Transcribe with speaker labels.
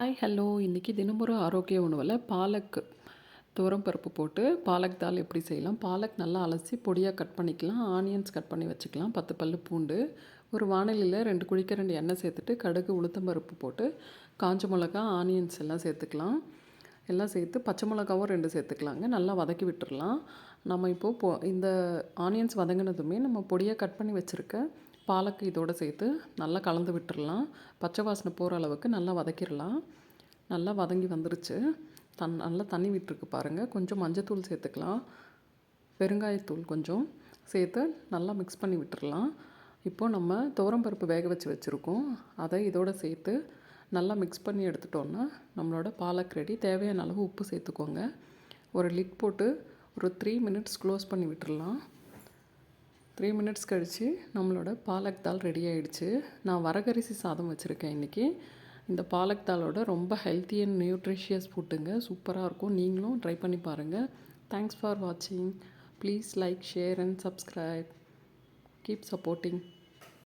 Speaker 1: Hi hello இன்றைக்கி தினமொரு ஆரோக்கிய உணவில் பாலக் துவரம் பருப்பு போட்டு பாலக் தால் எப்படி செய்யலாம்? பாலக் நல்லா அலசி பொடியாக கட் பண்ணிக்கலாம். ஆனியன்ஸ் கட் பண்ணி வச்சுக்கலாம். பத்து பல்லு பூண்டு ஒரு வானலியில் ரெண்டு குழிக்க ரெண்டு எண்ணெய் சேர்த்துட்டு கடுகு உளுத்தம் பருப்பு போட்டு காஞ்ச மிளகா ஆனியன்ஸ் எல்லாம் சேர்த்துக்கலாம். எல்லாம் சேர்த்து பச்சை மிளகாவும் ரெண்டு சேர்த்துக்கலாங்க. நல்லா வதக்கி விட்டுறலாம். நம்ம இப்போது பொ இந்த ஆனியன்ஸ் வதங்கினதுமே நம்ம பொடியாக கட் பண்ணி வச்சுருக்க பாலக்கு இதோடு சேர்த்து நல்லா கலந்து விட்டுடலாம் பச்சை வாசனை போகிற அளவுக்கு நல்லா வதக்கிடலாம். நல்லா வதங்கி வந்துருச்சு. தன் நல்லா தண்ணி விட்டுருக்கு பாருங்கள் கொஞ்சம் மஞ்சத்தூள் சேர்த்துக்கலாம். பெருங்காயத்தூள் கொஞ்சம் சேர்த்து நல்லா மிக்ஸ் பண்ணி விட்டுடலாம் இப்போது நம்ம துவரம்பருப்பு வேக வச்சு வச்சுருக்கோம். அதை இதோடு சேர்த்து நல்லா மிக்ஸ் பண்ணி எடுத்துட்டோன்னா நம்மளோட பாலக் ரெடி தேவையான அளவு உப்பு சேர்த்துக்கோங்க. ஒரு லிட் போட்டு ஒரு த்ரீ மினிட்ஸ் க்ளோஸ் பண்ணி விட்டுடலாம் த்ரீ மினிட்ஸ் கழித்து நம்மளோட பாலக் தால் ரெடி ஆகிடுச்சு நான் வரகரிசி சாதம் வச்சுருக்கேன் இன்றைக்கி இந்த பாலக் தாலோட ரொம்ப ஹெல்த்தி அண்ட் நியூட்ரிஷியஸ் ஃபுட்டுங்க சூப்பராக இருக்கும். நீங்களும் ட்ரை பண்ணி பாருங்கள் தேங்க்ஸ் ஃபார் வாட்சிங் please like share and subscribe keep supporting